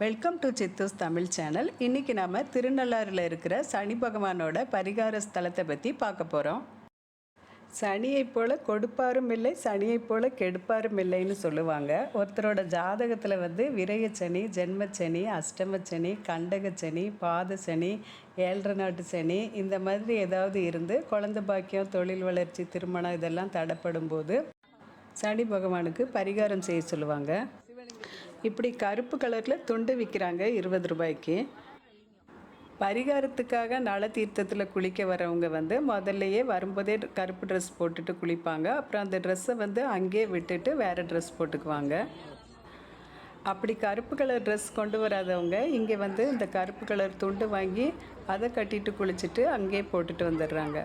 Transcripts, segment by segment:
Welcome to Chithu's Tamil channel இன்றைக்கி நாம் திருநள்ளாறில் இருக்கிற சனி பகவானோட பரிகார ஸ்தலத்தை பற்றி பார்க்க போகிறோம் சனியைப் போல் கொடுப்பாரும் இல்லை சனியைப் போல் கெடுப்பாரும் இல்லைன்னு சொல்லுவாங்க. ஒருத்தரோட ஜாதகத்தில் வந்து விரயச்சனி ஜென்மச்சனி அஷ்டமச்சனி கண்டகச்சனி பாதசனி ஏழரை நாட்டு சனி இந்த மாதிரி ஏதாவது இருந்து குழந்த பாக்கியம் தொழில் வளர்ச்சி திருமணம் இதெல்லாம் தடைப்படும் போது சனி பகவானுக்கு பரிகாரம் செய்ய சொல்லுவாங்க. இப்படி கருப்பு கலரில் துண்டு விற்கிறாங்க இருபது ரூபாய்க்கு. பரிகாரத்துக்காக நல தீர்த்தத்தில் குளிக்க வரவங்க வந்து முதல்லையே வரும்போதே கருப்பு ட்ரெஸ் போட்டுட்டு குளிப்பாங்க. அப்புறம் அந்த ட்ரெஸ்ஸை வந்து அங்கேயே விட்டுட்டு வேறு ட்ரெஸ் போட்டுக்குவாங்க. அப்படி கருப்பு கலர் ட்ரெஸ் கொண்டு வராதவங்க இங்கே வந்து இந்த கருப்பு கலர் துண்டு வாங்கி அதை கட்டிட்டு குளிச்சுட்டு அங்கேயே போட்டுட்டு வந்துடுறாங்க.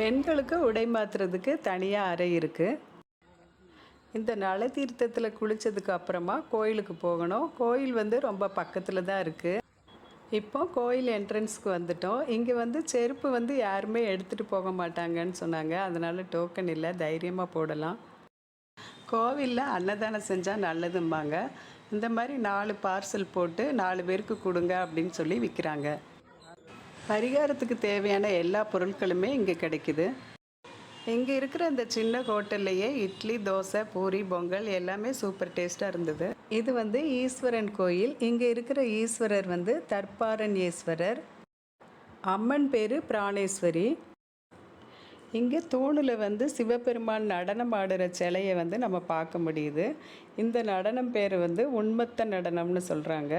பெண்களுக்கு உடை மாற்றுறதுக்கு தனியாக அறை இருக்குது இந்த நல தீர்த்தத்தில் குளித்ததுக்கு அப்புறமா கோயிலுக்கு போகணும். கோயில் வந்து ரொம்ப பக்கத்தில் தான் இருக்குது இப்போ கோயில் என்ட்ரன்ஸ்க்கு வந்துட்டோம். இங்கே வந்து செருப்பு வந்து யாருமே எடுத்துகிட்டு போக மாட்டாங்கன்னு சொன்னாங்க. அதனால் டோக்கன் இல்லை தைரியமாக போடலாம். கோவிலில் அன்னதானம் செஞ்சால் நல்லதும்பாங்க. இந்த மாதிரி நாலு பார்சல் போட்டு நாலு பேருக்கு கொடுங்க அப்படின்னு சொல்லி விற்கிறாங்க பரிகாரத்துக்கு தேவையான எல்லா பொருட்களுமே இங்கே கிடைக்குது. இங்கே இருக்கிற இந்த சின்ன ஹோட்டல்லையே இட்லி தோசை பூரி பொங்கல் எல்லாமே சூப்பர் டேஸ்ட்டாக இருந்தது. இது வந்து ஈஸ்வரன் கோயில். இங்கே இருக்கிற ஈஸ்வரர் வந்து தற்பாரன் ஈஸ்வரர் அம்மன் பேர் பிராணேஸ்வரி. இங்கே தூணில் வந்து சிவபெருமான் நடனம் ஆடுற சிலையை வந்து நம்ம பார்க்க முடியுது. இந்த நடனம் பேர் வந்து உண்மத்த நடனம்னு சொல்கிறாங்க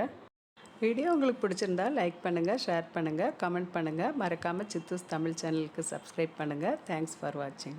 வீடியோ உங்களுக்கு பிடிச்சிருந்தா லைக் பண்ணுங்கள் ஷேர் பண்ணுங்கள் கமெண்ட் பண்ணுங்கள் மறக்காமல் சித்தூஸ் தமிழ் சேனலுக்கு சப்ஸ்கிரைப் பண்ணுங்கள் தேங்க்ஸ் ஃபார் வாட்சிங்